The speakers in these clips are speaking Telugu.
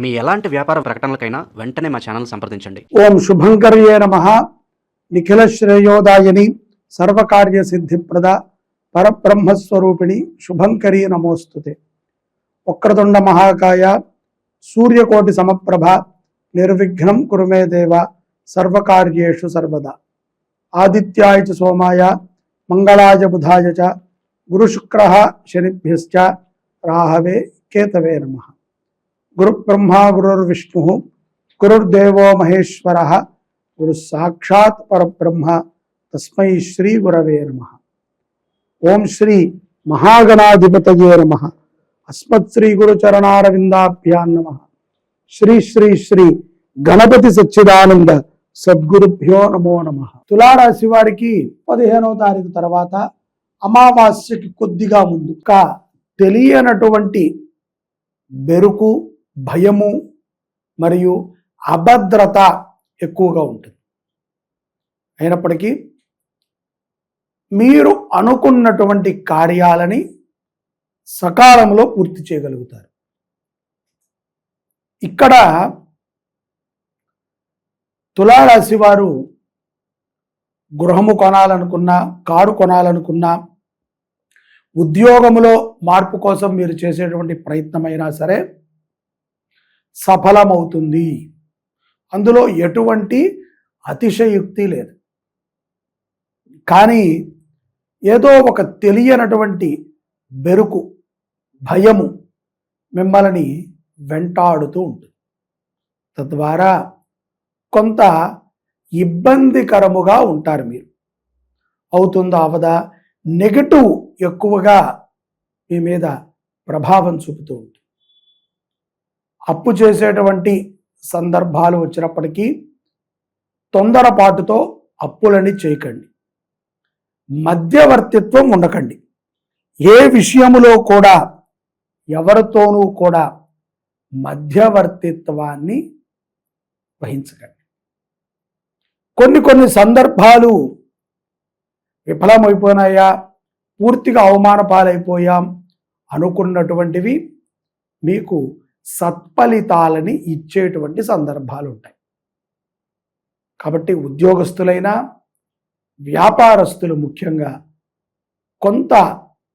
మీ ఎలాంటి వ్యాపార ప్రకటనలకైనా వెంటనే మా ఛానల్ సంప్రదించండి. ఓం శుభంకర్యే నమ. నిఖిల శ్రేయోదాయని సర్వకార్య సిద్ధిప్రద పరబ్రహ్మస్వరూపిణి శుభంకరి నమోస్తుతే. వక్రతుండ మహాకాయ సూర్యకోటి సమప్రభ నిర్విఘ్నం కురుమే దేవ సర్వకార్యేషు సర్వదా. ఆదిత్యాయ చ సోమాయ మంగళాయ బుధాయ చ గురుశుక్ర శనిభ్యశ్చ రాహవే కేతవే నమ. గురుబ్రహ్మ గురుర్విష్ణు గురుర్దేవో మహేశ్వర గురు సాక్షాత్ పరబ్రహ్మ తస్మై శ్రీ గురవే నమ. ఓం శ్రీ మహాగణాధిపతయే నమ. అస్మత్ శ్రీ గురుచరణారవిందాభ్యాన్ నమ. శ్రీ శ్రీ శ్రీ గణపతి సచ్చిదానంద సద్గురుభ్యో నమో నమ. తులారాశి వారికి పదిహేనవ తారీఖు తర్వాత అమావాస్యకి కొద్దిగా ముందు. తెలియనటువంటి బెరుకు భయము మరియు అభద్రత ఎక్కువగా ఉంటుంది. అయినప్పటికీ మీరు అనుకున్నటువంటి కార్యాలని సకాలంలో పూర్తి చేయగలుగుతారు. ఇక్కడ తులారాశి వారు గృహము కొనాలనుకున్నా కారు కొనాలనుకున్నా ఉద్యోగములో మార్పు కోసం మీరు చేసేటువంటి ప్రయత్నమైనా సరే సఫలమవుతుంది. అందులో ఎటువంటి అతిశయుక్తి లేదు. కానీ ఏదో ఒక తెలియనటువంటి బెరుకు భయము మిమ్మల్ని వెంటాడుతూ ఉంటుంది. తద్వారా కొంత ఇబ్బందికరముగా ఉంటారు మీరు. అవుతుందా అవదా? నెగటివ్ ఎక్కువగా మీ మీద ప్రభావం చూపుతూ ఉంటుంది. అప్పు చేసేటువంటి సందర్భాలు వచ్చినప్పటికీ తొందరపాటుతో అప్పులని చేయకండి. మధ్యవర్తిత్వం ఉండకండి. ఏ విషయములో కూడా ఎవరితోనూ కూడా మధ్యవర్తిత్వాన్ని వహించకండి. కొన్ని కొన్ని సందర్భాలు విఫలమైపోయినాయా పూర్తిగా అవమాన పాలైపోయాం అనుకున్నటువంటివి మీకు సత్ఫలితాలని ఇచ్చేటువంటి సందర్భాలు ఉంటాయి కాబట్టి ఉద్యోగస్తులైనా వ్యాపారస్తులు ముఖ్యంగా కొంత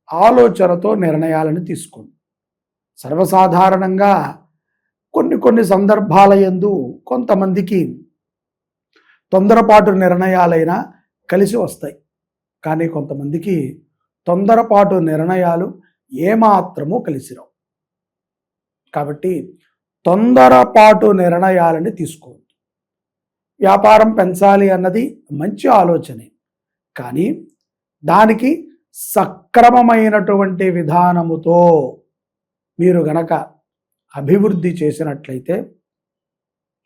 ఆలోచనతో నిర్ణయాలను తీసుకోండి. సర్వసాధారణంగా కొన్ని కొన్ని సందర్భాల ఎందు కొంతమందికి తొందరపాటు నిర్ణయాలైనా కలిసి వస్తాయి. కానీ కొంతమందికి తొందరపాటు నిర్ణయాలు ఏమాత్రము కలిసిరావు. కాబట్టి తొందరపాటు నిర్ణయాలని తీసుకోవద్దు. వ్యాపారం పెంచాలి అన్నది మంచి ఆలోచనే. కానీ దానికి సక్రమమైనటువంటి విధానముతో మీరు గనక అభివృద్ధి చేసినట్లయితే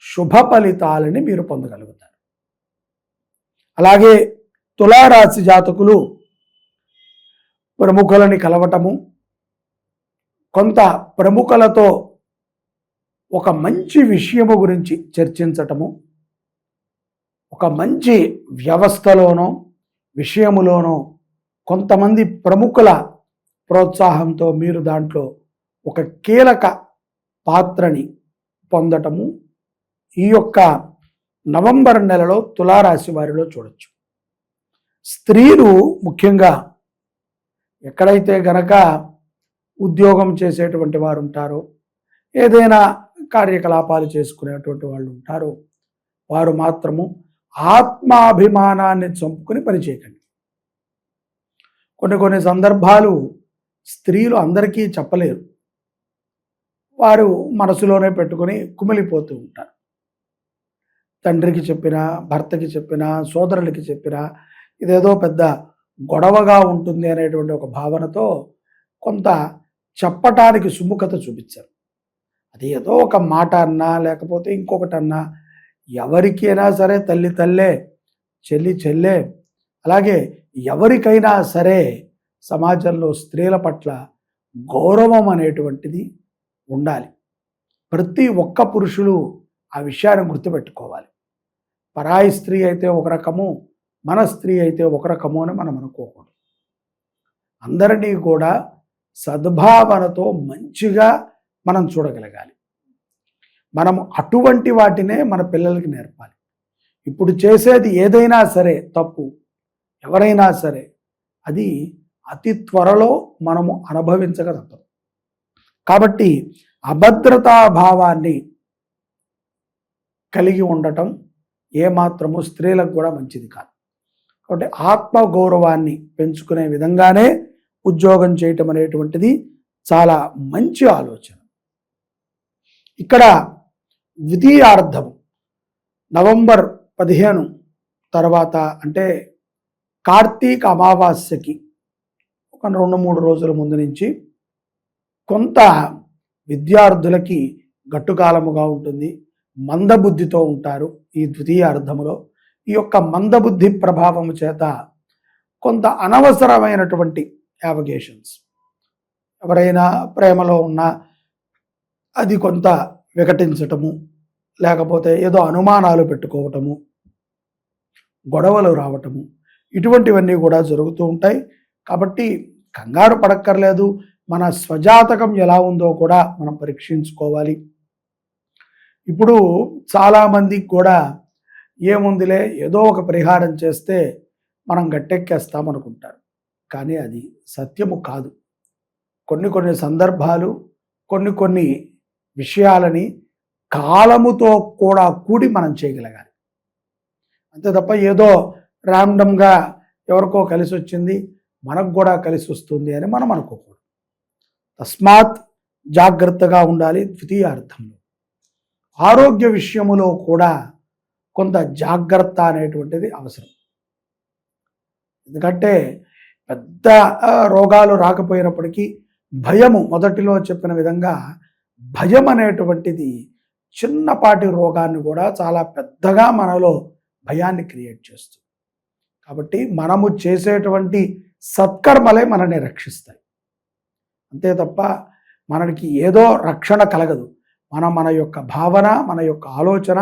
శుభ ఫలితాలని మీరు పొందగలుగుతారు. అలాగే తులారాశి జాతకులు ప్రముఖులని కలవటము కొంత ప్రముఖులతో ఒక మంచి విషయము గురించి చర్చించటము ఒక మంచి వ్యవస్థలోనో విషయములోనో కొంతమంది ప్రముఖుల ప్రోత్సాహంతో మీరు దాంట్లో ఒక కీలక పాత్రని పొందటము ఈ యొక్క నవంబర్ నెలలో తులారాశి వారిలో చూడొచ్చు. స్త్రీలు ముఖ్యంగా ఎక్కడైతే గనక ఉద్యోగం చేసేటువంటి వారు ఉంటారు ఏదైనా కార్యకలాపాలు చేసుకునేటువంటి వాళ్ళు ఉంటారు వారు మాత్రము ఆత్మాభిమానాన్ని చంపుకొని పనిచేయకండి కొన్ని కొన్ని సందర్భాలు స్త్రీలు అందరికీ చెప్పలేరు. వారు మనసులోనే పెట్టుకొని కుమిలిపోతూ ఉంటారు. తండ్రికి చెప్పినా భర్తకి చెప్పినా సోదరులకి చెప్పినా ఇదేదో పెద్ద గొడవగా ఉంటుంది అనేటువంటి ఒక భావనతో కొంత చెప్పటానికి సుముఖత చూపించారు. అది ఏదో ఒక మాట అన్నా లేకపోతే ఇంకొకటి అన్నా ఎవరికైనా సరే తల్లి తల్లే చెల్లి చెల్లే అలాగే ఎవరికైనా సరే సమాజంలో స్త్రీల పట్ల గౌరవం అనేటువంటిది ఉండాలి. ప్రతి ఒక్క పురుషులు ఆ విషయాన్ని గుర్తుపెట్టుకోవాలి. పరాయి స్త్రీ అయితే ఒక రకము మన స్త్రీ అయితే ఒక రకము అని మనం అనుకోకూడదు. అందరినీ కూడా సద్భావనతో మంచిగా మనం చూడగలగాలి. మనం అటువంటి వాటినే మన పిల్లలకి నేర్పాలి. ఇప్పుడు చేసేది ఏదైనా సరే తప్పు ఎవరైనా సరే అది అతి త్వరలో మనము అనుభవించక తప్పదు. కాబట్టి అభద్రతా భావాన్ని కలిగి ఉండటం ఏమాత్రము స్త్రీలకు కూడా మంచిది కాదు. కాబట్టి ఆత్మ గౌరవాన్ని పెంచుకునే విధంగానే ఉద్యోగం చేయటం అనేటువంటిది చాలా మంచి ఆలోచన. ఇక్కడ ద్వితీయార్థం. నవంబర్ పదిహేను తర్వాత అంటే కార్తీక అమావాస్యకి ఒక రెండు మూడు రోజుల ముందు నుంచి కొంత విద్యార్థులకి గట్టుకాలముగా ఉంటుంది. మందబుద్ధితో ఉంటారు ఈ ద్వితీయ అర్థములో ఈ యొక్క మందబుద్ధి ప్రభావము చేత కొంత అనవసరమైనటువంటి యావగేషన్స్ ఎవరైనా ప్రేమలో ఉన్నా అది కొంత వికటించటము లేకపోతే ఏదో అనుమానాలు పెట్టుకోవటము గొడవలు రావటము ఇటువంటివన్నీ కూడా జరుగుతూ ఉంటాయి. కాబట్టి కంగారు పడక్కర్లేదు మన స్వజాతకం ఎలా ఉందో కూడా మనం పరీక్షించుకోవాలి. ఇప్పుడు చాలామందికి కూడా ఏముందిలే ఏదో ఒక పరిహారం చేస్తే మనం గట్టెక్కేస్తాం అనుకుంటారు కానీ అది సత్యము కాదు. కొన్ని కొన్ని సందర్భాలు కొన్ని కొన్ని విషయాలని కాలముతో కూడా కూడి మనం చేయగలగాలి. అంతే తప్ప ఏదో ర్యాండమ్గా ఎవరికో కలిసి వచ్చింది మనకు కూడా కలిసి వస్తుంది అని మనం అనుకోకూడదు. తస్మాత్ జాగ్రత్తగా ఉండాలి ద్వితీయ అర్థంలో. ఆరోగ్య విషయములో కూడా కొంత జాగ్రత్త అనేటువంటిది అవసరం. ఎందుకంటే పెద్ద రోగాలు రాకపోయినప్పటికీ భయము మొదటిలో చెప్పిన విధంగా భయం అనేటువంటిది చిన్నపాటి రోగాన్ని కూడా చాలా పెద్దగా మనలో భయాన్ని క్రియేట్ చేస్తుంది. కాబట్టి మనము చేసేటువంటి సత్కర్మలే మనల్ని రక్షిస్తాయి. అంతే తప్ప మనకి ఏదో రక్షణ కలగదు. మన మన యొక్క భావన మన యొక్క ఆలోచన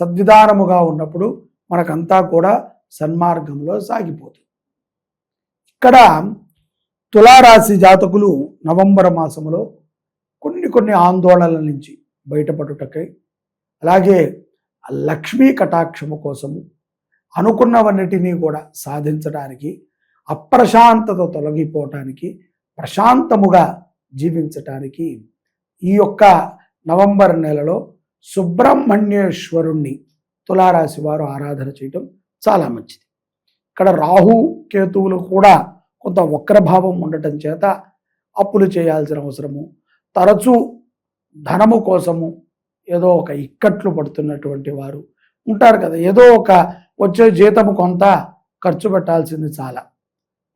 సద్విధానముగా ఉన్నప్పుడు మనకంతా కూడా సన్మార్గంలో సాగిపోతుంది. ఇక్కడ తులారాశి జాతకులు నవంబర్ మాసంలో కొన్ని కొన్ని ఆందోళనల నుంచి బయటపడుటకై అలాగే లక్ష్మీ కటాక్షము కోసము అనుకున్నవన్నిటినీ కూడా సాధించడానికి అప్రశాంతత తొలగిపోవటానికి ప్రశాంతముగా జీవించటానికి ఈ యొక్క నవంబర్ నెలలో సుబ్రహ్మణ్యేశ్వరుణ్ణి తులారాశి వారు ఆరాధన చేయటం చాలా మంచిది. ఇక్కడ రాహు కేతువులు కూడా కొంత వక్రభావం ఉండటం చేత అప్పులు చేయాల్సిన అవసరము. తరచూ ధనము కోసము ఏదో ఒక ఇక్కట్లు పడుతున్నటువంటి వారు ఉంటారు కదా. ఏదో ఒక వచ్చే జీతము కొంత ఖర్చు పెట్టాల్సింది చాలా.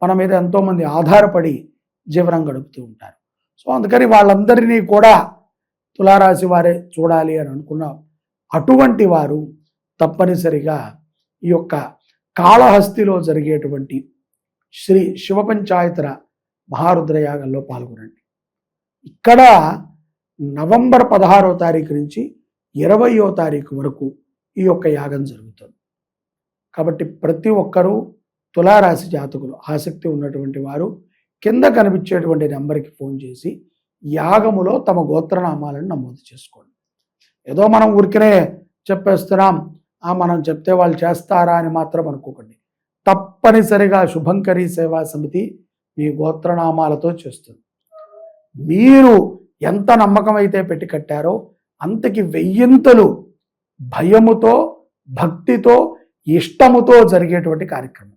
మన మీద ఎంతోమంది ఆధారపడి జీవనం గడుపుతూ ఉంటారు. సో అందుకని వాళ్ళందరినీ కూడా తులారాశి వారే చూడాలి అని అనుకున్నాం. అటువంటి వారు తప్పనిసరిగా ఈ యొక్క కాళహస్తిలో జరిగేటువంటి శ్రీ శివ పంచాయతర మహారుద్రయాగంలో పాల్గొనండి. ఇక్కడ నవంబర్ పదహారో తారీఖు నుంచి ఇరవయో తారీఖు వరకు ఈ యొక్క యాగం జరుగుతుంది. కాబట్టి ప్రతి ఒక్కరూ తులారాశి జాతకులు ఆసక్తి ఉన్నటువంటి వారు కింద కనిపించేటువంటి నెంబర్కి ఫోన్ చేసి యాగములో తమ గోత్రనామాలను నమోదు చేసుకోండి. ఏదో మనం ఊరికనే చెప్పేస్తున్నాం మనం చెప్తే వాళ్ళు చేస్తారా అని మాత్రం అనుకోకండి. తప్పనిసరిగా శుభంకరి సేవా సమితి మీ గోత్రనామాలతో చేస్తుంది. మీరు ఎంత నమ్మకం అయితే పెట్టి కట్టారో అంతకి వెయ్యింతలు భయముతో భక్తితో ఇష్టముతో జరిగేటువంటి కార్యక్రమం.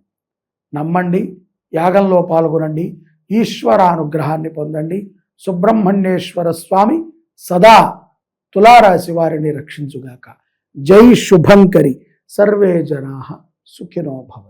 నమ్మండి యాగంలో పాల్గొనండి ఈశ్వర అనుగ్రహాన్ని పొందండి సుబ్రహ్మణ్యేశ్వర స్వామి సదా తులారాశి వారిని రక్షించుగాక. जय शुभंकरी। सर्वे जना सुखिनो भव